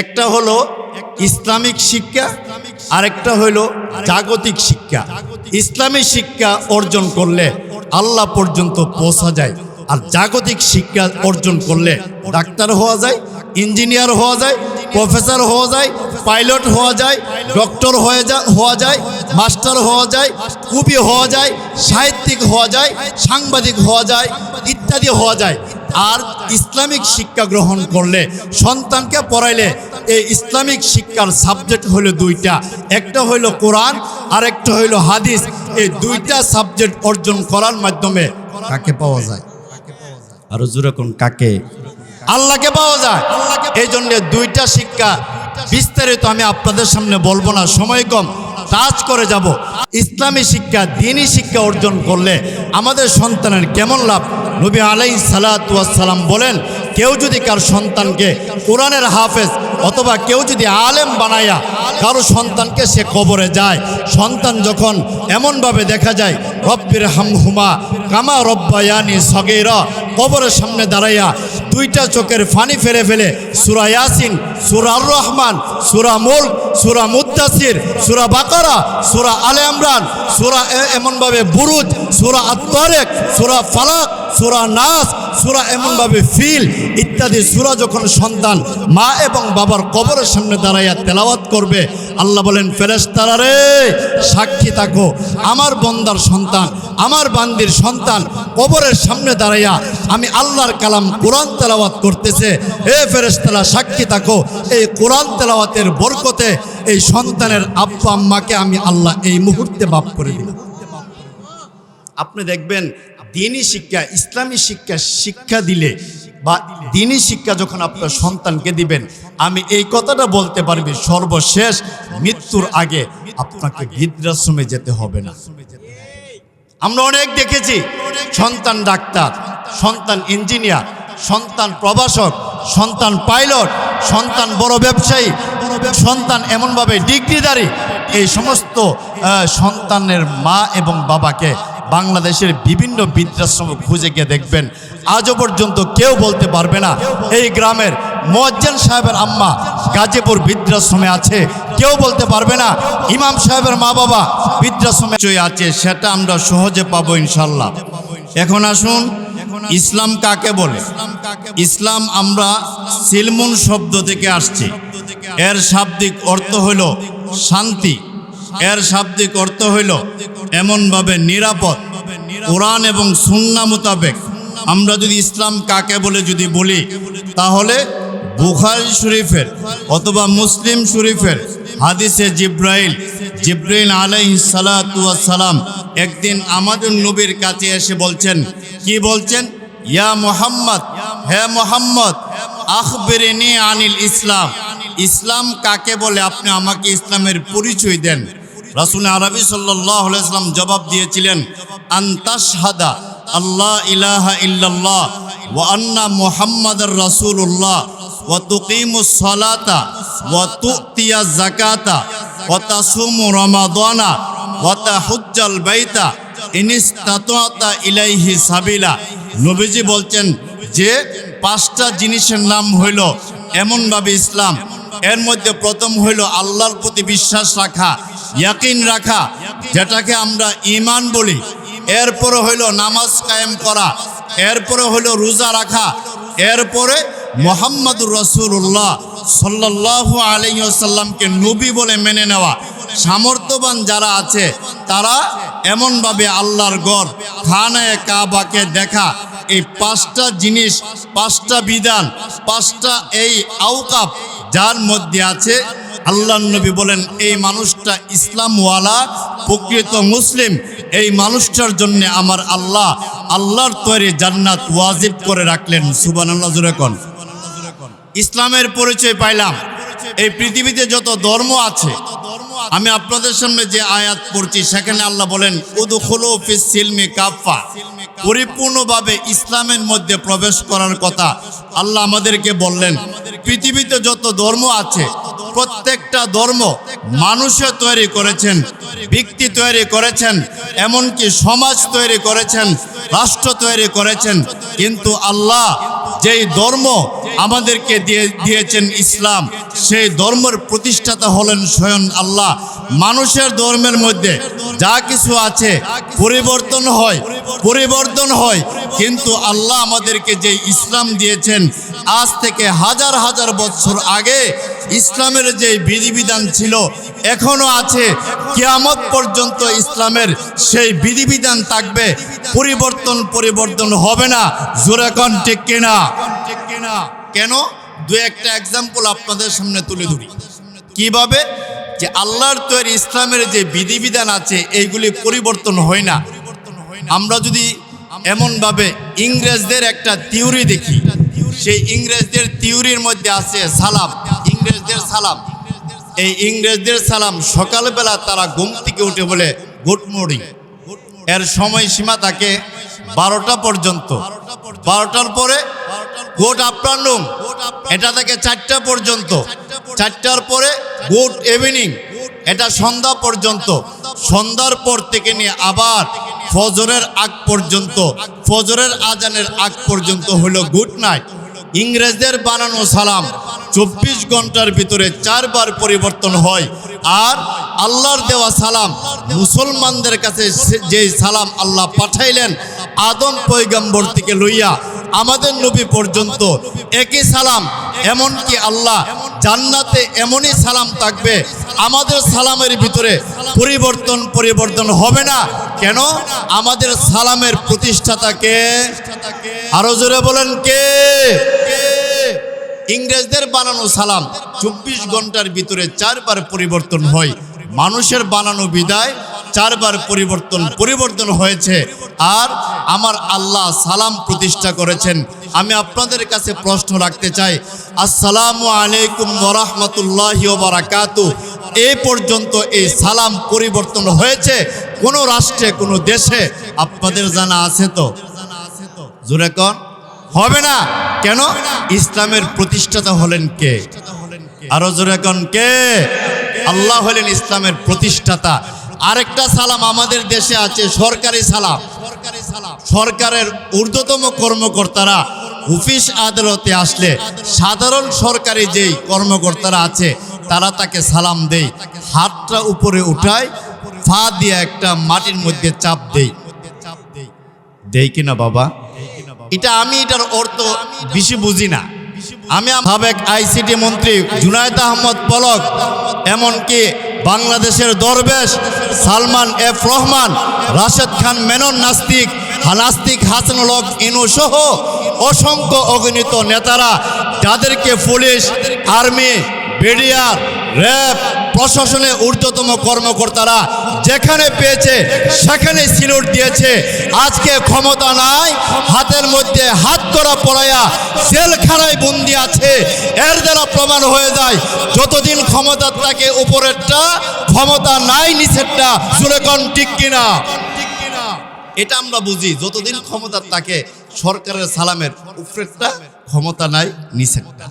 একটা হলো ইসলামিক শিক্ষা, আরেকটা হলো জাগতিক শিক্ষা। ইসলামিক শিক্ষা অর্জন করলে আল্লাহ পর্যন্ত পৌঁছা যায়, আর জাগতিক শিক্ষা অর্জন করলে ডাক্তার হওয়া যায়, ইঞ্জিনিয়ার হওয়া যায়, প্রফেসর হওয়া যায়, পাইলট হওয়া যায়, ডক্টর হয়ে যা, হওয়া যায়, মাস্টার হওয়া যায়, কবি হওয়া যায়, সাহিত্যিক হওয়া যায়, সাংবাদিক হওয়া যায়, ইত্যাদি হওয়া যায়। আর ইসলামিক শিক্ষা গ্রহণ করলে সন্তানকে পড়াইলে এই ইসলামিক শিক্ষার সাবজেক্ট হলো দুইটা। একটা হইল কোরআন আর একটা হইল হাদিস। এই দুইটা সাবজেক্ট অর্জন করার মাধ্যমে কাকে পাওয়া যায়? আরও কোন কাকে? আল্লাহকে পাওয়া যায়। এই জন্য দুইটা শিক্ষা বিস্তারিত আমি আপনাদের সামনে বলব না। সময় কম। টাচ করে যাব। ইসলামী শিক্ষা দিনই শিক্ষা অর্জন করলে আমাদের সন্তানের কেমন লাভ? নবী আলাই সালাম বলেন, কেউ যদি কার সন্তানকে কোরআনের হাফেজ অথবা কেউ যদি আলেম বানায়া কারও সন্তানকে সে কবরে যায়, সন্তান যখন এমনভাবে দেখা যায়, রব্বির হামহুমা কামা রব্বায়ানি সগেরা কবরের সামনে দাঁড়াইয়া দুইটা চোখের ফানি ফেলে ফেলে সুরা ইয়াসিন, সুরা রহমান সুরা মুল্ক, সুরা মুদাসির সুরা বাকারা, সুরা আলে আমরান, সুরা এমনভাবে বুরুজ, সুরা আত্মারেক সুরা ফালাক, সুরা নাস, সুরা এমনভাবে ফিল ইত্যাদি সুরা যখন সন্তান মা এবং বাবার কবরের সামনে দাঁড়াইয়া তেলাওয়াত করবে, আল্লাহ বলেন, ফেরেশতারা রে, সাক্ষী থাকো। আমার বন্দার সন্তান, আমার বান্দির সন্তান কবরের সামনে দাঁড়াইয়া আমি আল্লাহর কালাম কোরআন তেলাওয়াত করতেছে। এ ফেরেশতারা, সাক্ষী থাকো। এই কোরআন তেলাওয়াতের বরকতে এই সন্তানের আব্বা আম্মাকে আমি আল্লাহ এই মুহূর্তে বাপ করে দিই আপনি দেখবেন, দিনই শিক্ষা, ইসলামী শিক্ষা শিক্ষা দিলে বা দিনই শিক্ষা যখন আপনার সন্তানকে দিবেন, আমি এই কথাটা বলতে পারবি, সর্বশেষ মৃত্যুর আগে আপনাকে বৃদ্ধাশ্রমে যেতে হবে না। আমরা অনেক দেখেছি, সন্তান ডাক্তার, সন্তান ইঞ্জিনিয়ার, সন্তান প্রভাষক, সন্তান পাইলট, সন্তান বড় ব্যবসায়ী, সন্তান এমনভাবে ডিগ্রিদারি এই সমস্ত সন্তানের মা এবং বাবাকে বাংলাদেশের বিভিন্ন বৃদ্ধাশ্রম খুঁজে গিয়ে দেখবেন। আজও পর্যন্ত কেউ বলতে পারবে না। এই গ্রামের মোয়াজ্জেন সাহেবের আম্মা গাজীপুর বৃদ্ধাশ্রমে আছে। কেউ বলতে পারবে না, ইমাম সাহেবের মা বাবা বৃদ্ধাশ্রমে চই আছে, সেটা আমরা সহজে পাবো ইনশাল্লাহ। এখন আসুন, ইসলাম কাকে বলে? ইসলাম আমরা সিলমুন শব্দ থেকে আসছি। এর শাব্দিক অর্থ হইল শান্তি। এর শাব্দিক অর্থ হইল এমনভাবে নিরাপদ। কোরআন এবং সুন্না মোতাবেক আমরা যদি ইসলাম কাকে বলে যদি বলি, তাহলে বুখারি শরীফের অথবা মুসলিম শরীফের হাদিসে জিব্রাইল জিব্রাইল আলাই সালাম একদিন আমাদের নবীর কাছে এসে বলছেন, কি বলছেন? ইয়া মোহাম্মদ, হে মোহাম্মদ, আখবেরেনি আনিল ইসলাম। ইসলাম কাকে বলে? আপনি আমাকে ইসলামের পরিচয় দেন। রাসুল আরবি সাল্লাম জবাব দিয়েছিলেন আন্তাসহাদা আল্লাহ ইলাহা ইল্লাল্লাহ ওয়া আন্না মুহাম্মাদার রাসূলুল্লাহ ওয়া তুকিমুস সালাতা ওয়া তুতিয়াজ যাকাতা ওয়া তাসুমু রমাদানা ওয়া তাহুজ্জাল বাইতা ইনিস্তাতা ইলাইহি সাবিলা। নবীজি বলছেন যে, পাঁচটা জিনিসের নাম হইল এমনভাবে ইসলাম, এর মধ্যে প্রথম হইল আল্লাহর প্রতি বিশ্বাস রাখা ইয়াকিন রাখা, যেটাকে আমরা ইমান বলি। এরপরে হইল নামাজ কায়েম করা, এরপরে হইল রোজা রাখা, এরপরে মোহাম্মদুর রসুল্লাহ সাল্লাহ আলিয়াল্লামকে নবী বলে মেনে নেওয়া। সামর্থ্যবান যারা আছে, তারা এমনভাবে আল্লাহর গড় খানায় কাবাকে দেখা, এই পাঁচটা জিনিস, পাঁচটা বিধান, পাঁচটা এই আউকাপ যার মধ্যে আছে আল্লাহ নবী বলেন, এই মানুষটা ইসলামওয়ালা, প্রকৃত মুসলিম। এই মানুষটার জন্য আমার আল্লাহ, আল্লাহর তৈরি জান্নাত ওয়াজিব করে রাখলেন। সুবান আল্লাহ জুরেকন ইসলামের পরিচয় পাইলাম। এই পৃথিবীতে যত ধর্ম আছে, আমি আপনাদের সামনে যে আয়াত পড়ছি, সেখানে আল্লাহ বলেন কাফা পরিপূর্ণভাবে ইসলামের মধ্যে প্রবেশ করার কথা আল্লাহ আমাদেরকে বললেন। পৃথিবীতে যত ধর্ম আছে প্রত্যেকটা ধর্ম মানুষে তৈরি করেছেন, ব্যক্তি তৈরি করেছেন, এমনকি সমাজ তৈরি করেছেন, রাষ্ট্র তৈরি করেছেন। কিন্তু আল্লাহ যেই ধর্ম আমাদেরকে দিয়ে, দিয়েছেন ইসলাম, সেই ধর্মের প্রতিষ্ঠাতা হলেন স্বয়ং আল্লাহ। মানুষের ধর্মের মধ্যে যা কিছু আছে, পরিবর্তন হয় পরিবর্তন হয়। কিন্তু আল্লাহ আমাদেরকে যে ইসলাম দিয়েছেন, আজ থেকে হাজার হাজার বছর আগে ইসলামের যে বিধিবিধান ছিল, এখনও আছে। কিয়ামত পর্যন্ত ইসলামের সেই বিধিবিধান থাকবে। পরিবর্তন পরিবর্তন হবে না। জোরাকন ঠিক কিনা ঠিক কিনা? দু একটা এক্সাম্পল আপনাদের সামনে তুলে ধরি। কীভাবে? যে আল্লাহর তৈরি ইসলামের যে বিধিবিধান আছে, এইগুলি পরিবর্তন হয় না। আমরা যদি এমনভাবে ইংরেজদের একটা থিওরি দেখি, সেই ইংরেজদের থিওরির মধ্যে আছে ইংরেজদের সালাম। এই ইংরেজদের সালাম সকালবেলা তারা ঘুম থেকে উঠে বলে, গুড মর্নিং। এর সময়সীমা থাকে বারোটা পর্যন্ত। বারোটার পরে, গুড আফটারনুন। এটা থাকে চারটা পর্যন্ত। চারটার পরে, গুড ইভিনিং। এটা সন্ধ্যা পর্যন্ত। সন্ধ্যার পর থেকে নিয়ে আবার ফজরের আগ পর্যন্ত, ফজরের আজানের আগ পর্যন্ত হলো গুড নাইট। ইংরেজদের বানানো সালাম চব্বিশ ঘণ্টার ভিতরে চারবার পরিবর্তন হয়। আর আল্লাহর দেওয়া সালাম, মুসলমানদের কাছে যেই সালাম আল্লাহ পাঠাইলেন, আদম পৈগম্বর থেকে লইয়া আমাদের নবী পর্যন্ত একই সালাম, এমনকি আল্লাহ জান্নাতে এমনই সালাম থাকবে, আমাদের সালামের ভিতরে পরিবর্তন পরিবর্তন হবে না। কেন? আমাদের সালামের প্রতিষ্ঠাতাকে আরও জোরে বলেন কে? ইংরেজদের বানানো সালাম চব্বিশ ঘণ্টার ভিতরে চারবার পরিবর্তন হয়। মানুষের বানানো বিদায় চারবার পরিবর্তন পরিবর্তন হয়েছে। আর আমার আল্লাহ সালাম প্রতিষ্ঠা করেছেন। আমি আপনাদের কাছে প্রশ্ন রাখতে চাই। আসসালামু আলাইকুম ওরহমতুল্লাহ বারাকাতু এ পর্যন্ত এই সালাম পরিবর্তন হয়েছে। কোনো রাষ্ট্রে, কোনো দেশে। আপনাদের জানা আছে তো? জোরে কন। হবে না? কেন? ইসলামের প্রতিষ্ঠাতা হলেন কে? আরও জোরে কন কে? আল্লাহ হলেন ইসলামের প্রতিষ্ঠাতা। আরেকটা সালাম আমাদের দেশে আছে, সরকারি সালাম। সরকারি সালাম সরকারের ঊর্ধ্বতম কর্মকর্তারা অফিস আদালতে আসলে সাধারণ সরকারি যেই কর্মকর্তারা আছে তারা তাকে সালাম দেয়। হাতটা উপরে উঠায়, ফা দিয়ে একটা মাটির মধ্যে চাপ দেয়। দেয় কিনা বাবা? এটা আমি এটার অর্থ বেশি বুঝি না। আমি সাবেক আইসিটি মন্ত্রী জুনায়দ আহমদ পলক, এমনকি বাংলাদেশের দরবেশ সালমান এফ রহমান, রাশেদ খান মেনন নাস্তিক নাস্তিক হাসানুল হক ইনু সহ অসংখ্য অগণিত নেতারা, যাদেরকে পুলিশ, আর্মি বিডিআর র্যাব, প্রশাসনের ঊর্ধ্বতম কর্মকর্তারা যেখানে পেয়েছে, সেখানে সিলুট দিয়েছে। আজকে ক্ষমতা নাই, হাতের মধ্যে হাত করা পড়াইয়া জেলখানায় বন্দি আছে। এর দ্বারা প্রমাণ হয়ে যায়, যতদিন ক্ষমতা থাকে উপরেরটা, ক্ষমতা নাই নিচেরটা। সুরেকন ঠিক কিনা? এটা আমরা বুঝি, যতদিন ক্ষমতা থাকে, সরকারের সালামের উপরেরটা, ক্ষমতা নাই, নিচেরটা।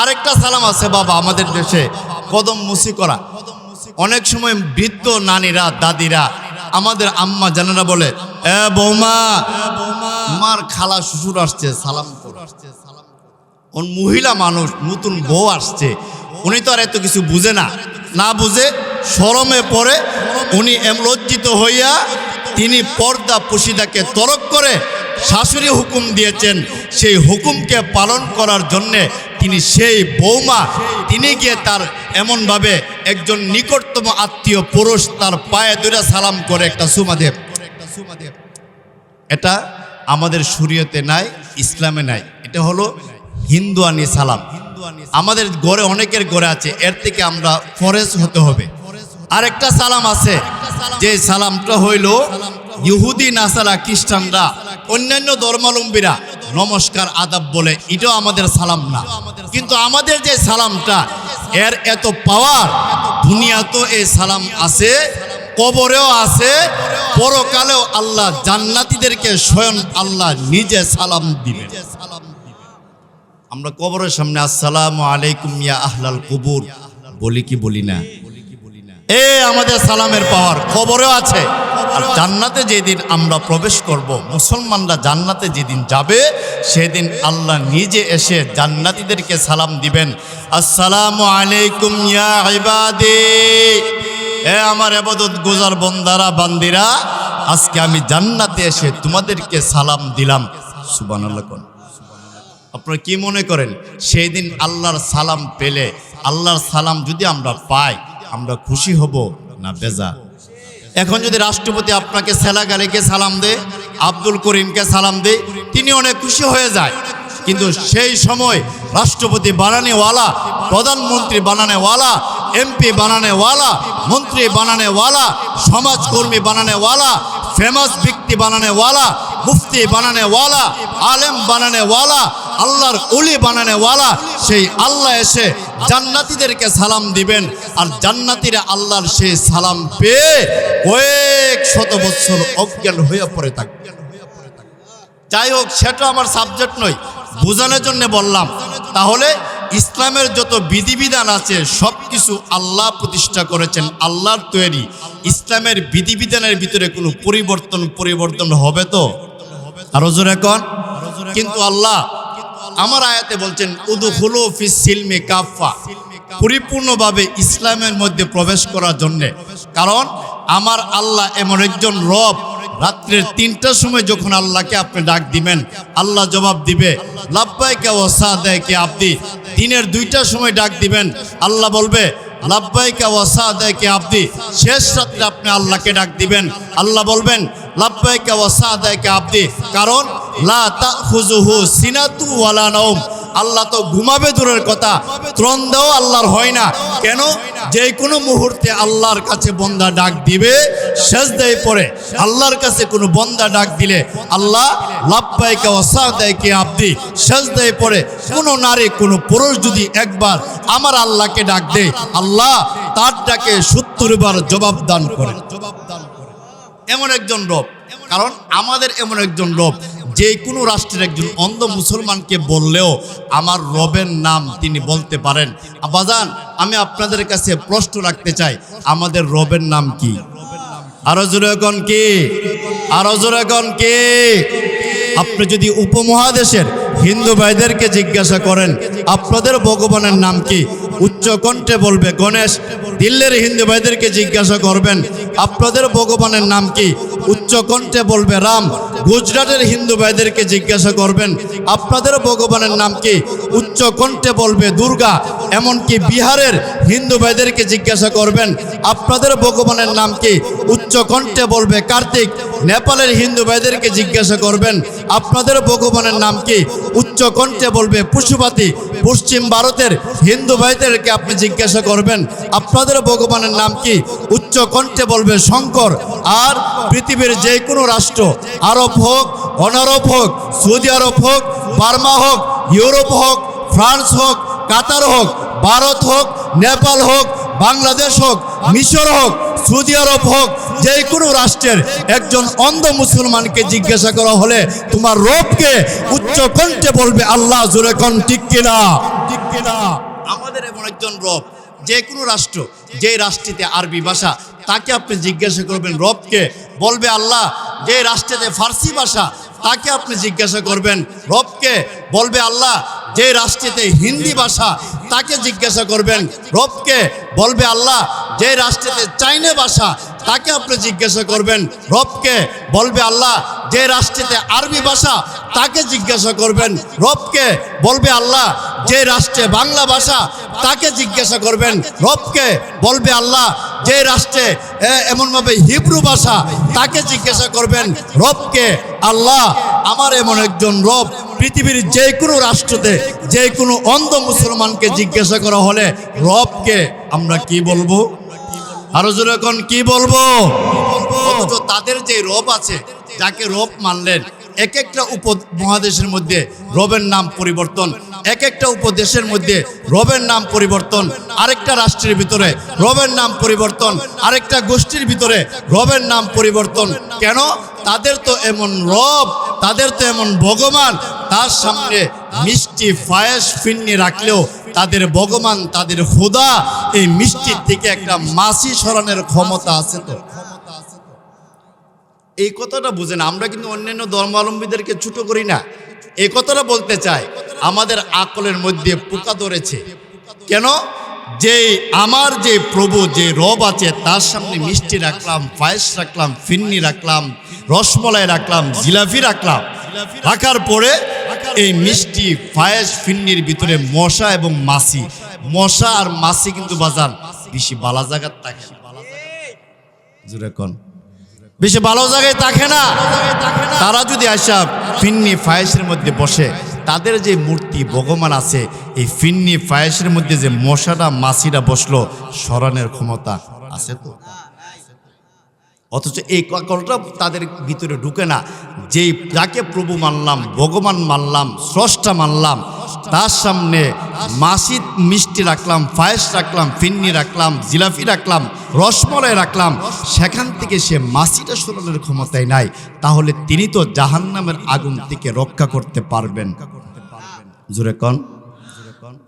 আরেকটা সালাম আছে বাবা আমাদের দেশে, কদম মুসি করা। অনেক সময় বৃদ্ধ নানিরা, দাদিরা আমাদের আম্মা জানেরা বলে, এ বৌমা, মার খালা শ্বশুর আসছে, সালাম আসছে সালাম মহিলা মানুষ, নতুন বউ আসছে, উনি তো আর এত কিছু বুঝে না। না বুঝে শরমে পড়ে উনি লজ্জিত হইয়া তিনি পর্দা পুশিদাকে তরক করে শাশুড়ি হুকুম দিয়েছেন। সেই হুকুমকে পালন করার জন্যে তিনি সেই বৌমা, তিনি গিয়ে তার এমনভাবে একজন নিকটতম আত্মীয় পুরুষ তার পায়ে দুরা সালাম করে একটা সুমাদেব। এটা আমাদের শরীয়তে নাই, ইসলামে নাই। এটা হলো হিন্দুয়ানি সালাম। আমাদের গড়ে অনেকের গড়ে আছে, এর থেকে আমরা ফরেজ হতে হবে। আরেকটা সালাম আছে। যে সালামটা হইল ইহুদি, নাসারা, খ্রিস্টানরা, অন্যান্য ধর্মালম্বীরা নমস্কার, আদাব বলে। এটাও আমাদের সালাম না। কিন্তু আমাদের যে সালামটা, এর এত পাওয়ার, দুনিয়াতেও এই সালাম আছে, কবরেও আছে, পরকালেও আল্লাহ জান্নাতীদেরকে স্বয়ং আল্লাহ নিজে সালাম দিবেন আমরা কবরের সামনে, আসসালামু আলাইকুম ইয়া আহলাল কবুর। বলি কি বলি না? এ আমাদের সালামের পাওয়ার খবরেও আছে। আর জান্নাতে যেদিন আমরা প্রবেশ করব, মুসলমানরা জান্নাতে যেদিন যাবে, সেদিন আল্লাহ নিজে এসে জান্নাতীদেরকে সালাম দিবেন। আসসালামু আলাইকুম ইয়া এ আমার এবাদত গুজার বন্দারা, বান্দিরা, আজকে আমি জান্নাতে এসে তোমাদেরকে সালাম দিলাম। কোন। আপনারা কি মনে করেন সেই দিন আল্লাহর সালাম পেলে, আল্লাহর সালাম যদি আমরা পাই আমরা খুশি হব না বেজা এখন যদি রাষ্ট্রপতি আপনাকে সেলাগালিকে সালাম দেয়, আব্দুল করিমকে সালাম দেয়, তিনি অনেক খুশি হয়ে যায়। কিন্তু সেই সময় রাষ্ট্রপতি বানানেওয়ালা, প্রধানমন্ত্রী বানানেওয়ালা, এমপি বানানেওয়ালা, মন্ত্রী বানানেওয়ালা, সমাজকর্মী বানানেওয়ালা, ফেমাস ব্যক্তি বানানেওয়ালা, মুফতি বানানেওয়ালা, আলেম বানানেওয়ালা আল্লাহর উলি বানানেওয়ালা সেই আল্লাহ এসে জান্নাতীদেরকে সালাম দিবেন। আর জান্নাতীরা আল্লাহর সেই সালাম পেয়ে কয়েক শত বছর অজ্ঞান হয়ে পড়ে থাকবে যাই হোক, সেটা আমার সাবজেক্ট নয়। বোঝানোর জন্য বললাম, তাহলে ইসলামের যত বিধিবিধান আছে সব কিছু আল্লাহ প্রতিষ্ঠা করেছেন, আল্লাহর তৈরি। ইসলামের বিধিবিধানের ভিতরে কোনো পরিবর্তন পরিবর্তন হবে তো? আরও এখন কিন্তু আল্লাহ আমার আয়াতে বলছেন উদু হুলো ফিস সিলমে কাফা পরিপূর্ণভাবে ইসলামের মধ্যে প্রবেশ করার জন্যে। কারণ আমার আল্লাহ এমন একজন রব, রাত্রের তিনটার সময় যখন আল্লাহকে আপনি ডাক দিবেন, আল্লাহ জবাব দিবে, লাব্বাইকে ও সাদাইকে আপনি দিনের দুইটার সময় ডাক দিবেন, আল্লাহ বলবে, লাব্বাইকা ওয়াসাদাইকে আপনি শেষ রাত্রে আপনি আল্লাহকে ডাক দিবেন, আল্লাহ বলবেন, লাব্বাইকা ওয়াসাদাইকে আপনি কারণ আল্লাহ তো ঘুমাবে দূরের কথা ত্রন দেও আল্লাহর হয় না। কেন? যে কোনো মুহূর্তে আল্লাহর কাছে বন্দা ডাক দিবে, সেজদায় পরে আল্লাহর কাছে কোনো বন্দা ডাক দিলে আল্লাহ লাভবাইকা ওসাদাইকে আপনি সেজদায় পরে কোনো নারী, কোনো পুরুষ যদি একবার আমার আল্লাহকে ডাক দেয়, আল্লাহ তার ডাকে সত্তর বার জবাব দান করে জবাব দান করে। এমন একজন রব। কারণ আমাদের এমন একজন রব। যে কোনো রাষ্ট্রের একজন অন্ধ মুসলমানকে বললেও আমার রবের নাম তিনি বলতে পারেন। আবাজান আমি আপনাদের কাছে প্রশ্ন রাখতে চাই, আমাদের রবের নাম কি? আরও জোরে কন কি? আরও জোরে কন কি? আপনি যদি উপমহাদেশের হিন্দু ভাইদেরকে জিজ্ঞাসা করেন, আপনাদের ভগবানের নাম কি? উচ্চ কণ্ঠে বলবে, গণেশ, দিল্লির হিন্দু ভাইদেরকে জিজ্ঞাসা করবেন, আপনাদের ভগবানের নাম কি? উচ্চ কণ্ঠে বলবে, রাম, গুজরাটের হিন্দু ভাইদেরকে জিজ্ঞাসা করবেন, আপনাদের ভগবানের নাম কি? উচ্চ কণ্ঠে বলবে, দুর্গা, এমনকি বিহারের হিন্দু ভাইদেরকে জিজ্ঞাসা করবেন, আপনাদের ভগবানের নাম কি? উচ্চ কণ্ঠে বলবে, কার্তিক, নেপালের হিন্দু ভাইদেরকে জিজ্ঞাসা করবেন, আপনাদের ভগবানের নাম কি? উচ্চ কণ্ঠে বলবে পশুপাতি পশ্চিম ভারতের হিন্দু ভাইদেরকে আপনি জিজ্ঞাসা করবেন, আপনাদের ভগবানের নাম কি? উচ্চ কণ্ঠে বলবে, শঙ্কর। আর পৃথিবীর যে কোনো রাষ্ট্র, আরব হোক, অনারব হোক, সৌদি আরব হোক, বার্মা হোক, ইউরোপ হোক, ফ্রান্স হোক, কাতার হোক, ভারত হোক, নেপাল হোক, বাংলাদেশ হোক, মিশর হোক সৌদি আরব হোক যে কোনো রাষ্ট্রের একজন অন্ধ মুসলমানকে জিজ্ঞাসা করা হলে তোমার রবকে উচ্চ কণ্ঠে বলবে, আল্লাহ জোরে কন, ঠিক কিনা? ঠিক কিনা? আমাদের এমন একজন রব, যে কোনো রাষ্ট্র, যে রাষ্ট্রটিতে আরবি ভাষা, তাকে আপনি জিজ্ঞাসা করবেন, রবকে বলবে আল্লাহ, যে রাষ্ট্রেতে ফার্সি ভাষা, তাকে আপনি জিজ্ঞাসা করবেন। রবকে বলবে আল্লাহ, যে রাষ্ট্রেতে হিন্দি ভাষা, তাকে জিজ্ঞাসা করবেন। রবকে বলবে আল্লাহ, যে রাষ্ট্রেতে চাইনা ভাষা তাকে আপনি জিজ্ঞাসা করবেন, রবকে বলবে আল্লাহ, যে রাষ্ট্রেতে আরবি ভাষা, তাকে জিজ্ঞাসা করবেন, রবকে বলবে আল্লাহ, যে রাষ্ট্রে বাংলা ভাষা, তাকে জিজ্ঞাসা করবেন, রবকে বলবে আল্লাহ, যে রাষ্ট্রে এমনভাবে হিব্রু ভাষা, তাকে জিজ্ঞাসা করবেন, রবকে আল্লাহ, আমার এমন একজন রব, পৃথিবীর যে কোনো রাষ্ট্রতে যে কোনো অন্ধ মুসলমানকে জিজ্ঞাসা করা হলে, রবকে আমরা কি বলব? আরও এখন কি বলব? অথচ তাদের যে রব আছে, যাকে রব মানলেন এক একটা উপমহাদেশের মধ্যে রবের নাম পরিবর্তন এক একটা উপদেশের মধ্যে রবের নাম পরিবর্তন, আরেকটা রাষ্ট্রের ভিতরে রবের নাম পরিবর্তন, আরেকটা গোষ্ঠীর ভিতরে রবের নাম পরিবর্তন। কেন? তাদের তো এমন রব, তাদের তো এমন ভগবান, তার সামনে মিষ্টি ফায়েস ফিন্নি রাখলেও তাদের ভগবান, তাদের হুদা এই মিষ্টির থেকে একটা মাসি সরানোর ক্ষমতা আছে তো। এই কথাটা বুঝেন, আমরা কিন্তু অন্যান্য ধর্মাবলম্বীদেরকে ছোট করি না। এই কথাটা বলতে চাই, আমাদের আকলের মধ্যে পোকা ধরেছে। কেন? যে আমার যে প্রভু যে রব আছে, তার সামনে মিষ্টি রাখলাম, পায়েস রাখলাম, ফিন্নি রাখলাম, রসমলাই রাখলাম, জিলাপি রাখলাম। রাখার পরে এই মিষ্টি, পায়েস, ফিন্নির ভিতরে মশা এবং মাছি। মশা আর মাছি কিন্তু বাজার। বেশি বালা জায়গার থাকে। জুড়ে বেশি ভালো জায়গায় থাকে না। তারা যদি আসা ফিন্নি ফায়েসের মধ্যে বসে তাদের যে মূর্তি ভগবান আছে, এই ফিন্নি ফায়েসের মধ্যে যে মশাটা মাসিরা বসল স্মরণের ক্ষমতা আছে তো? অথচ এই কলটা তাদের ভিতরে ঢুকে না। যেই যাকে প্রভু মানলাম, ভগবান মানলাম, স্রষ্টা মানলাম, তার সামনে মাসি মিষ্টি রাখলাম ফায়েস রাখলাম, ফিন্নি রাখলাম, জিলাপি রাখলাম, রসমলাই রাখলাম। সেখান থেকে সে মাসিটা সরানোর ক্ষমতায় নাই। তাহলে তিনি তো জাহান্নামের আগুন থেকে রক্ষা করতে পারবেন। জুরে কন।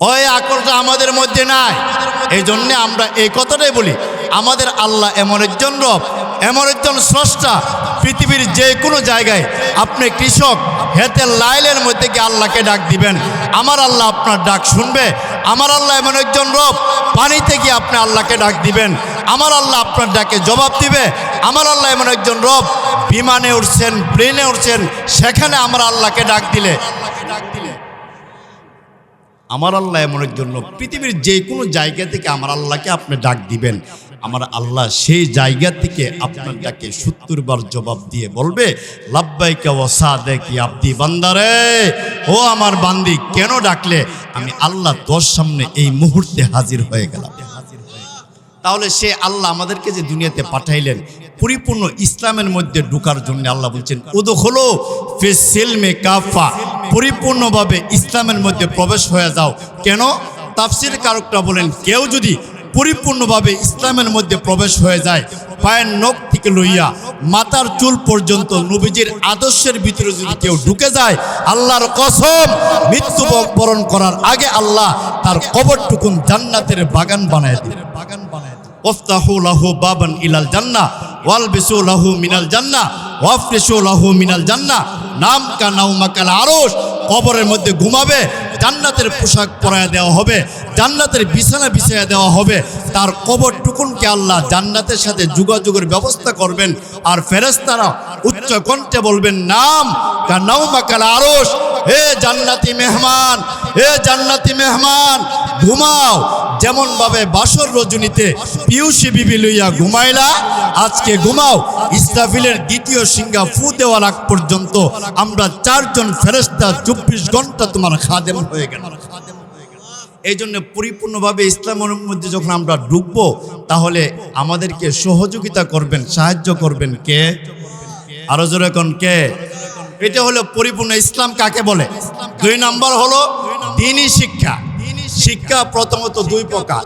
ওই আকলটা আমাদের মধ্যে নাই। এই জন্যে আমরা এই কথাটাই বলি, আমাদের আল্লাহ এমন একজন রব, এমন একজন স্রষ্টা, পৃথিবীর যে কোনো জায়গায় আপনি কৃষক হেতে লাইলের মধ্যে গিয়ে আল্লাহকে ডাক দিবেন। আমার আল্লাহ আপনার ডাক শুনবে আমার আল্লাহ এমন একজন রব, পানিতে গিয়ে আপনি আল্লাহকে ডাক দিবেন। আমার আল্লাহ আপনার ডাকে জবাব দিবে। আমার আল্লাহ এমন একজন রব, বিমানে উঠছেন প্লেনে উঠছেন, সেখানে আমার আল্লাহকে ডাক দিলে। আমার আল্লাহ এমন একজন রব, পৃথিবীর যে কোনো জায়গা থেকে আমার আল্লাহকে আপনি ডাক দিবেন। আমার আল্লাহ সেই জায়গা থেকে আপনার সত্তর বার জবাব দিয়ে বলবে, লাব্বাইকা ও সাদেকি আব্দি বান্দারে, ও আমার বান্দি, কেন ডাকলে? আমি আল্লাহ তোর সামনে এই মুহূর্তে হাজির হয়ে গেলাম। তাহলে সে আল্লাহ আমাদেরকে যে দুনিয়াতে পাঠাইলেন, পরিপূর্ণ ইসলামের মধ্যে ঢুকার জন্য আল্লাহ বলছেন উদো হলো ফেসেলমে কাফা পরিপূর্ণভাবে ইসলামের মধ্যে প্রবেশ হয়ে যাও। কেন? তাফসির কারকটা বলেন, কেউ যদি পরিপূর্ণভাবে ইসলামের মধ্যে প্রবেশ হয়ে যায়। পায়ের নখ থেকে লইয়া মাথার চুল পর্যন্ত নবীজির আদর্শের ভিতরে যদি কেউ ঢুকে যায়, আল্লাহর কসম মৃত্যু বরণ করার আগে আল্লাহ তার কবরটুকুন জান্নাতের বাগান বানায় দিবে। বাগান বানায় ওফতাহু লাহু বাবান ইলাল জান্নাহ ওয়ালবিসু লাহু মিনাল ওয়াফরিসু লাহু মিনাল জান্নাহ নাম কবরের মধ্যে ঘুমাবে, জান্নাতের পোশাক পরায় দেওয়া হবে। জান্নাতের বিছানা বিছায়া দেওয়া হবে। তার কবর টুকুনকে আল্লাহ জান্নাতের সাথে যোগাযোগের ব্যবস্থা করবেন। আর ফেরেশতারা উচ্চ কণ্ঠে বলবেন, নাম কা নাউমাকাল আরশ। হে জান্নাতি মেহমান, হে জান্নাতি মেহমান, ঘুমাও। যেমন ভাবে বাসর রজনীতে পিউসি বিবি লইয়া ঘুমাইলা, আজকে ঘুমাও। ইসরাফিলের দ্বিতীয় সিংহা ফু দেওয়ার আগ পর্যন্ত আমরা চারজন ফেরেস্তা চব্বিশ ঘণ্টা তোমার খাদেম হয়ে গেল এই জন্য পরিপূর্ণভাবে ইসলামের মধ্যে যখন আমরা ঢুকবো, তাহলে আমাদেরকে সহযোগিতা করবেন, সাহায্য করবেন কে? আরও জোরে কে? এটা হলো পরিপূর্ণ ইসলাম কাকে বলে? দুই নাম্বার হলো দিনই শিক্ষা। শিক্ষা প্রথমত দুই প্রকার।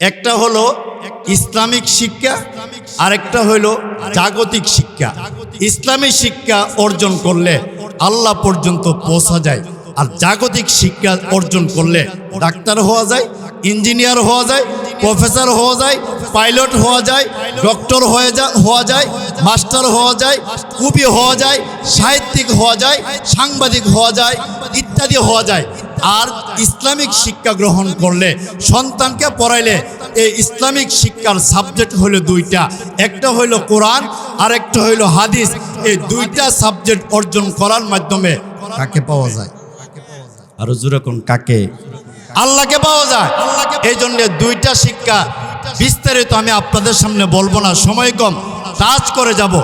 একটা হলো ইসলামিক শিক্ষা, আরেকটা হলো জাগতিক শিক্ষা। ইসলামিক শিক্ষা অর্জন করলে আল্লাহ পর্যন্ত পৌঁছা যায়। আর জাগতিক শিক্ষা অর্জন করলে ডাক্তার হওয়া যায়, ইঞ্জিনিয়ার হওয়া যায়, প্রফেসর হওয়া যায়, পাইলট হওয়া যায়, ডক্টর হয়ে যা হওয়া যায়, মাস্টার হওয়া যায়, কবি হওয়া যায়, সাহিত্যিক হওয়া যায়, সাংবাদিক হওয়া যায়, ইত্যাদি হওয়া যায়। আর ইসলামিক শিক্ষা গ্রহণ করলে সন্তানকে পড়াইলে এই ইসলামিক শিক্ষার সাবজেক্ট হলো দুইটা। একটা হইল কোরআন আর একটা হইল হাদিস। এই দুইটা সাবজেক্ট অর্জন করার মাধ্যমে তাকে পাওয়া যায়? আরও জোরে কোন কাকে? আল্লাহকে পাওয়া যায়। এই জন্য দুইটা শিক্ষা বিস্তারিত আমি আপনাদের সামনে বলব না সময় কম। কাজ করে যাব।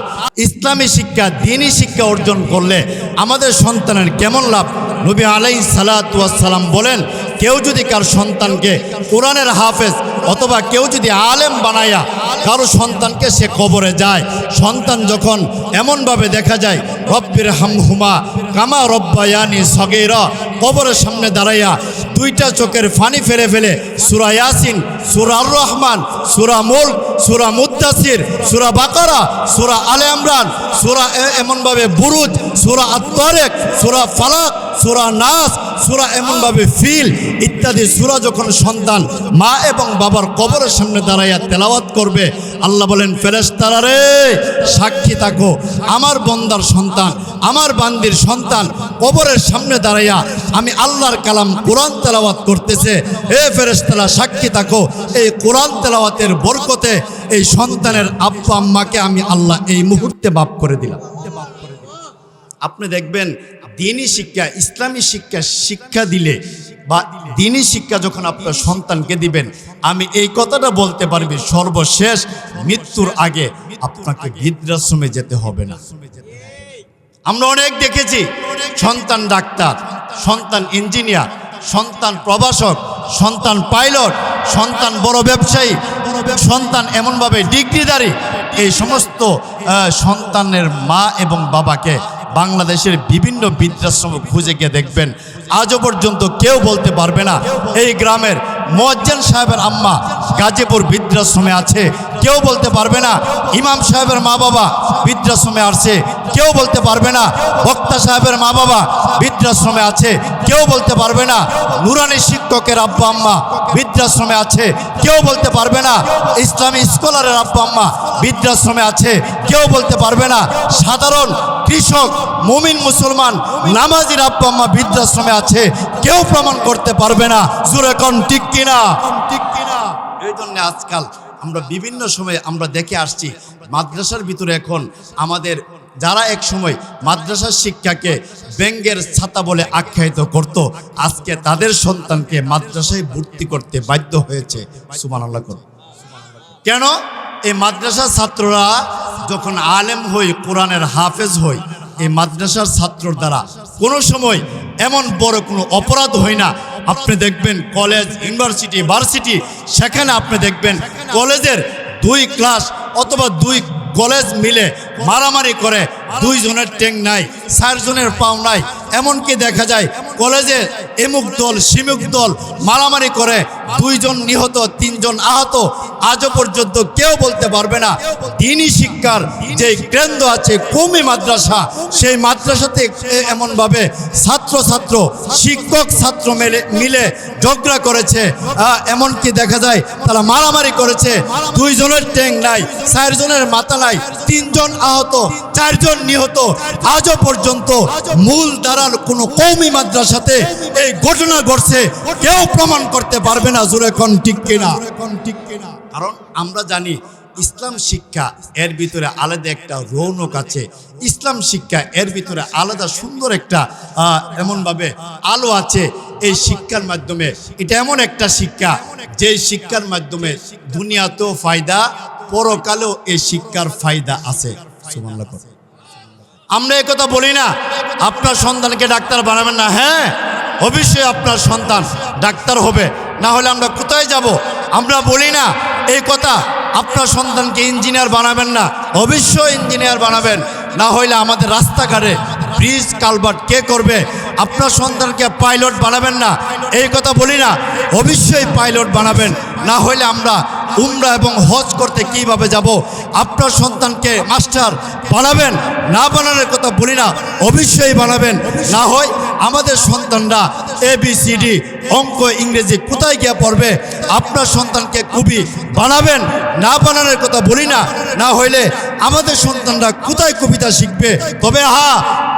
ইসলামী শিক্ষা দিনই শিক্ষা অর্জন করলে আমাদের সন্তানের কেমন লাভ? নবী আলাই সালাতাম বলেন কেউ যদি কার সন্তানকে কোরআনের হাফেজ অথবা কেউ যদি আলেম বানায়া কারও সন্তানকে সে কবরে যায় সন্তান যখন এমনভাবে দেখা যায় রব্বির হামহুমা কামা রব্বায়ানি সগেরা কবরের সামনে দাঁড়াইয়া দুইটা চোখের ফানি ফেলে ফেলে সুরা ইয়াসিন, সুরা রহমান সুরা মুল্ক, সুরা মুদাসির সুরা বাকারা, সুরা আলে আমরান, সুরা এমনভাবে বুরুজ, সুরা আত্মারেক সুরা ফালাক, সুরা নাস, সুরা এমনভাবে ফিল ইত্যাদি সুরা যখন সন্তান মা এবং বাবার কবরের সামনে দাঁড়াইয়া তেলাওয়াত করবে আল্লাহ বলেন, ফেরেশতারা রে, সাক্ষী থাকো। আমার বন্দার সন্তান, আমার বান্দির সন্তান কবরের সামনে দাঁড়াইয়া আমি আল্লাহর কালাম কোরআন তেলাওয়াত করতেছে। হে ফেরেশতারা, সাক্ষী থাকো। এই কোরআন তেলাওয়াতের বরকতে এই সন্তানের আব্বা আম্মাকে আমি আল্লাহ এই মুহূর্তে বাপ করে দিলাম। আপনি দেখবেন, দিনই শিক্ষা, ইসলামী শিক্ষা শিক্ষা দিলে বা দিনই শিক্ষা যখন আপনার সন্তানকে দিবেন, আমি এই কথাটা বলতে পারবি, সর্বশেষ মৃত্যুর আগে আপনাকে বৃদ্ধাশ্রমে যেতে হবে না। আমরা অনেক দেখেছি, সন্তান ডাক্তার, সন্তান ইঞ্জিনিয়ার, সন্তান প্রভাষক, সন্তান পাইলট, সন্তান বড় ব্যবসায়ী, সন্তান এমনভাবে ডিগ্রিদারি এই সমস্ত সন্তানের মা এবং বাবাকে বাংলাদেশের বিভিন্ন বৃদ্ধাশ্রম খুঁজে গিয়ে দেখবেন আজও পর্যন্ত কেউ বলতে পারবে না এই গ্রামের মোয়াজ্জেন সাহেবের আম্মা গাজীপুর বৃদ্ধাশ্রমে আছে। কেউ বলতে পারবে না, ইমাম সাহেবের মা বাবা বৃদ্ধাশ্রমে আসছে। কেউ বলতে পারবে না, বক্তা সাহেবের মা বাবা বৃদ্ধাশ্রমে আছে। কেউ বলতে পারবে না, নুরানি শিক্ষকের আব্বা আম্মা বৃদ্ধাশ্রমে আছে। কেউ বলতে পারবে না, ইসলামী স্কলারের আব্বা আম্মা বৃদ্ধাশ্রমে আছে। কেউ বলতে পারবে না, সাধারণ কৃষক, মুমিন মুসলমান, নামাজির আব্বা আম্মা বৃদ্ধাশ্রমে আছে। কেউ প্রমাণ করতে পারবে না, জুরে কন, ঠিক কিনা? ঠিক কিনা? এই জন্য আজকাল আমরা বিভিন্ন সময়ে আমরা দেখে আসছি, মাদ্রাসার ভিতরে এখন আমাদের যারা এক সময় মাদ্রাসার শিক্ষাকে ব্যঙ্গের ছাতা বলে আখ্যায়িত করত, আজকে তাদের সন্তানকে মাদ্রাসায় ভর্তি করতে বাধ্য হয়েছে। সুমান আল্লাহ। কেন? এই মাদ্রাসার ছাত্ররা যখন আলেম হই, কোরআনের হাফেজ হই, এই মাদ্রাসার ছাত্রর দ্বারা কোনো সময় এমন বড় কোনো অপরাধ হয় না আপনি দেখবেন কলেজ ইউনিভার্সিটি ভার্সিটি সেখানে আপনি দেখবেন কলেজের দুই ক্লাস অথবা দুই কলেজ মিলে মারামারি করে। দুইজনের ট্যাং নাই, চারজনের পাও নাই। এমনকি দেখা যায়, কলেজে এমুক দল, সিমুক দল মারামারি করে। দুইজন নিহত, তিনজন আহত। আজও পর্যন্ত কেউ বলতে পারবে না, দিনই শিক্ষার যে কেন্দ্র আছে, কমি মাদ্রাসা, সেই মাদ্রাসাতে এমনভাবে ছাত্র ছাত্র শিক্ষক ছাত্র মেলে, মিলে ঝগড়া করেছে। এমনকি দেখা যায়, তারা মারামারি করেছে। দুইজনের ট্যাং নাই, চারজনের মাথা তিনজন আহত, চারজন নিহত। আজও পর্যন্ত মূল কোনো কৌমি মাদ্রাসাতে এই ঘটনা ঘটছে, কেউ প্রমাণ করতে পারবে না জোরে কোন ঠিক কিনা। কারণ আমরা জানি ইসলাম শিক্ষা এর ভিতরে আলাদা একটা রৌনক আছে। ইসলাম শিক্ষা এর ভিতরে আলাদা সুন্দর একটা এমনভাবে আলো আছে এই শিক্ষার মাধ্যমে। এটা এমন একটা শিক্ষা যে শিক্ষার মাধ্যমে দুনিয়াতেও ফায়দা পরকালেও এই শিক্ষার ফায়দা আছে। আমরা কথা বলি না, আপনার সন্তানকে ডাক্তার বানাবেন না হ্যাঁ? অবশ্যই আপনার সন্তান ডাক্তার হবে, না হলে আমরা কোথায় যাব? আমরা বলি না, এই কথা আপনার সন্তানকে ইঞ্জিনিয়ার বানাবেন না, অবশ্যই ইঞ্জিনিয়ার বানাবেন, না হলে আমাদের রাস্তাঘাটে ব্রিজ কালভার্ট কে করবে? আপনার সন্তানকে পাইলট বানাবেন না, এই কথা বলি না, অবশ্যই পাইলট বানাবেন, না হলে আমরা উমরা এবং হজ করতে কীভাবে যাব? আপনার সন্তানকে মাস্টার বানাবেন? না বানানোর কথা বলি না, অবশ্যই বানাবেন। না হয় আমাদের সন্তানরা এ বি সি ডি অঙ্ক, ইংরেজি কোথায় গিয়ে পড়বে? আপনার সন্তানকে কবি বানাবেন? না বানানোর কথা বলি না না হইলে আমাদের সন্তানরা কোথায় কবিতা শিখবে? তবে হা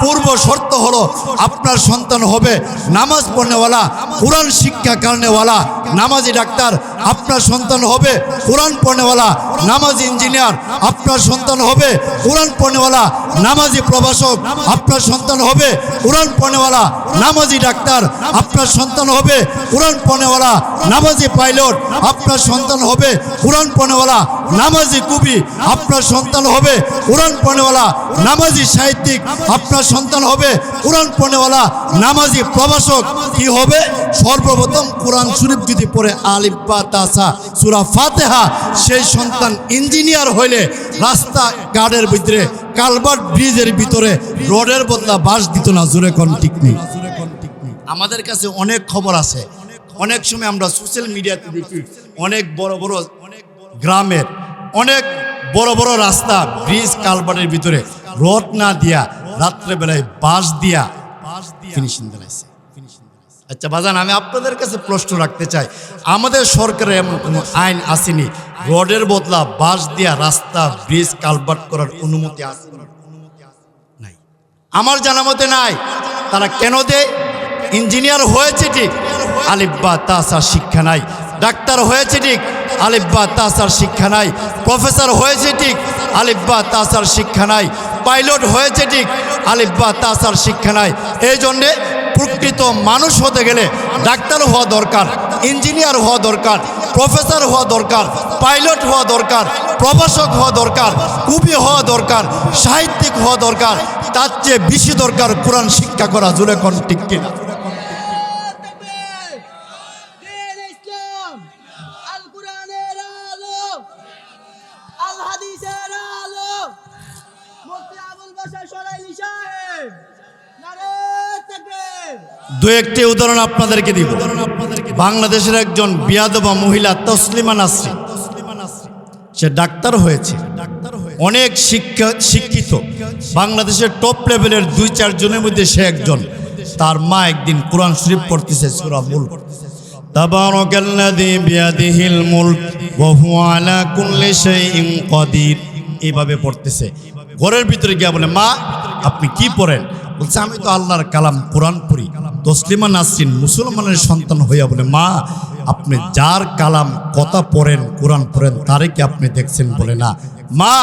পূর্ব শর্ত হলো আপনার সন্তান হবে নামাজ পড়নেওয়ালা, কোরআন শিক্ষা কারণেওয়ালা, নামাজি ডাক্তার। আপনার সন্তান হবে কোরআন পড়নেওয়ালা নামাজি ইঞ্জিনিয়ার, আপনার সন্তান হবে কোরআন পড়নেওয়ালা নামাজি প্রভাষক, আপনার সন্তান হবে কোরআন পড়নেওয়ালা নামাজি ডাক্তার, আপনার সন্তান হবে কোরআন পড়নেওয়ালা নামাজি পাইলট, আপনার সন্তান হবে কোরআন পড়নেওয়ালা নামাজি কবি, আপনার সন্তান হবে কোরআন পড়নেওয়ালা নামাজি সাহিত্যিক, আপনার সন্তান হবে কোরআন পড়নেওয়ালা নামাজি প্রভাষক। কি হবে? সর্বপ্রথম কোরআন শরীফ যদি পড়ে আলিব্বা তাসা সুরা ফাতেহা, সেই সন্তান ইঞ্জিনিয়ার হইলে রাস্তা গার্ডের ভিতরে কালভার্ট ব্রিজের ভিতরে রোডের বদলা বাস দিত না, জোরে কোন ঠিক নেই। আমাদের কাছে অনেক খবর আছে। অনেক সময় আমরা সোশ্যাল মিডিয়াতে দেখি, অনেক বড় বড় অনেক গ্রামের, অনেক বড় বড় রাস্তা, ব্রিজ কালবারের ভিতরে রড না দিয়া রাত্রেবেলায় বাঁশ দিয়া বাস দিয়া ফিনিশিং দিলাইছে আচ্ছা বাজান, আমি আপনাদের কাছে প্রশ্ন রাখতে চাই। আমাদের সরকারের এমন কোনো আইন আসেনি? রডের বদলা, বাঁশ দিয়া রাস্তা, ব্রিজ কালভার্ট করার অনুমতি আছে? নাই। আমার জানা মতে নাই। তারা কেন দেয়? ইঞ্জিনিয়ার হয়েছে ঠিক আলিব্বা তাসার শিক্ষা নাই। ডাক্তার হয়েছে ঠিক আলিব্বা তাসার শিক্ষা নাই। প্রফেসর হয়েছে ঠিক আলিব্বা তাসার শিক্ষা নাই। পাইলট হয়েছে ঠিক আলিব্বা তাসার শিক্ষা নাই। এই জন্যে প্রকৃত মানুষ হতে গেলে ডাক্তার হওয়া দরকার, ইঞ্জিনিয়ার হওয়া দরকার, প্রফেসর হওয়া দরকার, পাইলট হওয়া দরকার, প্রভাষক হওয়া দরকার, কবি হওয়া দরকার, সাহিত্যিক হওয়া দরকার, তার চেয়ে বেশি দরকার কোরআন শিক্ষা করা জুড়ে ঠিক কিনা! দু একটি উদাহরণ আপনাদেরকে দিব। বাংলাদেশের একজন বিয়াদবা মহিলা তসলিমা নাসরি। সে ডাক্তার হয়েছে। অনেক শিক্ষা শিক্ষিত। বাংলাদেশের টপ লেভেলের দুই চারজনের মধ্যে সে একজন। তার মা একদিন কোরআন শরীফ পড়তেছে, সূরা কুল্লি এইভাবে পড়তেছে। ঘরের ভিতরে গিয়া বলে, মা, আপনি কি পড়েন? বলছে, আমি তো আল্লাহর কালাম, কোরআন পড়ি। তসলিমা নাসরিন, মুসলমানের সন্তান হইয়া বলে, মা, আপনি যার কালাম, কথা পড়েন, কোরআন পড়েন, তারে কি আপনি দেখছেন? বলে, না। মা,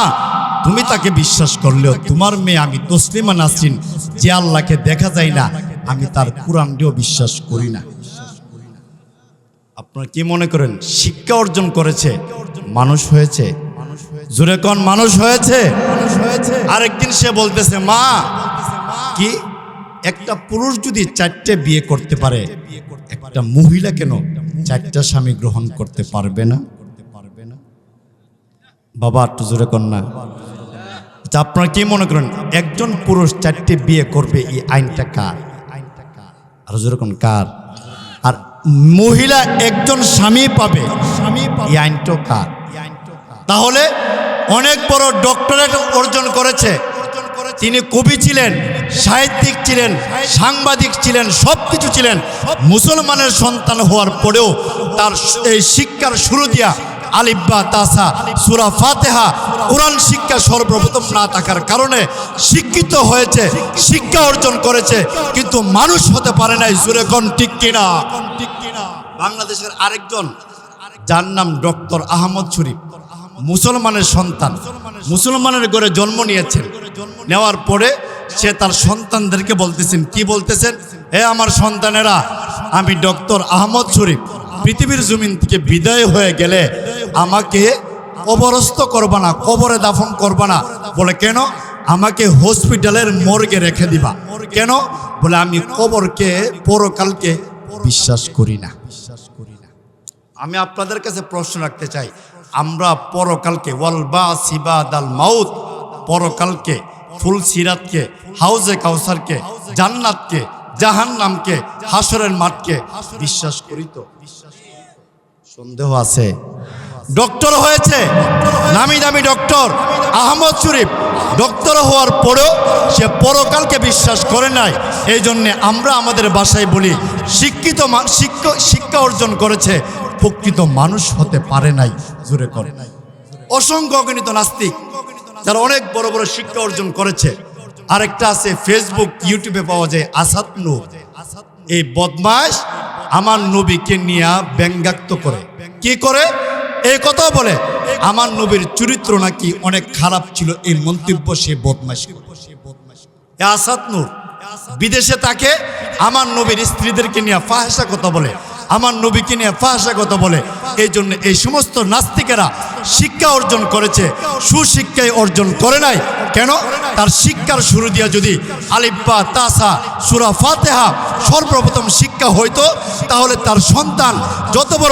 তুমি তাকে বিশ্বাস করলেও তোমার মেয়ে, আমি তসলিমা নাসরিন, যে আল্লাহকে দেখা যায় না, আমি তার কোরআনটিও বিশ্বাস করি না। আপনারা কি মনে করেন, শিক্ষা অর্জন করেছে, মানুষ হয়েছে? জোরে কোন, মানুষ হয়েছে? আরেকদিন সে বলতেছে, মা কি? একটা পুরুষ যদি চারটে বিয়ে করতে পারে, একটা মহিলা কেন চারটা স্বামী গ্রহণ করতে পারবে না? বাবা, একটু জোরে কর না। আচ্ছা আপনারা কি মনে করেন, একজন পুরুষ চারটে বিয়ে করবে, এই আইনটা কার? আর যেরকম কার? আর মহিলা একজন স্বামী পাবে স্বামী এই আইনটাও কার? তাহলে অনেক বড় ডক্টরেট অর্জন করেছে। তিনি কবি ছিলেন, সাহিত্যিক ছিলেন, সাংবাদিক ছিলেন সব কিছু ছিলেন। মুসলমানের সন্তান হওয়ার পরেও তার এই শিক্ষার শুরু দিয়া আলিব্বা তাসা, সুরা ফাতেহা কোরআন শিক্ষা সর্বপ্রথম না থাকার কারণে শিক্ষিত হয়েছে, শিক্ষা অর্জন করেছে, কিন্তু মানুষ হতে পারে নাই জুরে কোন ঠিক কিনা। বাংলাদেশের আরেকজন, যার নাম ডক্টর আহমদ শরীফ, মুসলমানের সন্তান, মুসলমানের ঘরে জন্ম নিয়েছেন। নেওয়ার পরে সে তার সন্তানদেরকে বলতেছেন, কি বলতেছেন? হে আমার সন্তানেরা, আমি ডক্টর আহমদ শরীফ। পৃথিবীর জমিন থেকে বিদায় হয়ে গেলে আমাকে কবরস্থ করবা না, কবরে দাফন করবা না। বলে, কেন? আমাকে হসপিটালের মর্গে রেখে দিবা। কেন? বলে, আমি কবরকে, পরকালকে বিশ্বাস করি না। বিশ্বাস করি না আমি আপনাদের কাছে প্রশ্ন রাখতে চাই, আমরা পরকালকে, ওয়াল বা ওয়ালবা সিবাদাল মাউত পরকালকে, ফুল সিরাতকে, হাউজে কাউসারকে, জান্নাতকে, জাহান্নামকে হাসরের মাঠকে বিশ্বাস করি তো। সন্দেহ আছে। ডক্টর হয়েছে। নামি দামি ডক্টর আহমদ শরীফ। ডক্টর হওয়ার পরেও সে পরকালকে বিশ্বাস করে নাই। এই জন্যে আমরা আমাদের বাসায় বলি, শিক্ষিত শিক্ষ- শিক্ষা অর্জন করেছে, প্রকৃত মানুষ হতে পারে নাই। জুড়ে করে। নাই অসংখ্য অগণিত নাস্তিক যারা অনেক বড় বড় শিক্ষা অর্জন করেছে। আরেকটা আছে ফেসবুক ইউটিউবে পাওয়া যায় আসাদ এই বদমাস আমার নবীকে নিয়ে ব্যঙ্গাক্ত করে। কি করে? এই কথা বলে, আমার নবীর চরিত্র নাকি অনেক খারাপ ছিল। এই মন্তব্য সে বদমাস আসাদ নূর, বিদেশে তাকে আমার নবীর স্ত্রীদেরকে নিয়ে ফাহাসা কথা বলে। আমার নবীকে নিয়ে ফাহাসাগত বলে। এই জন্য এই সমস্ত নাস্তিকেরা শিক্ষা অর্জন করেছে। সুশিক্ষায় অর্জন করে নাই। কেন? তার শিক্ষার শুরু দিয়া যদি আলিব্বা তাসা সুরা ফাতেহা সর্বপ্রথম শিক্ষা হইতো, তাহলে তার সন্তান যত বড়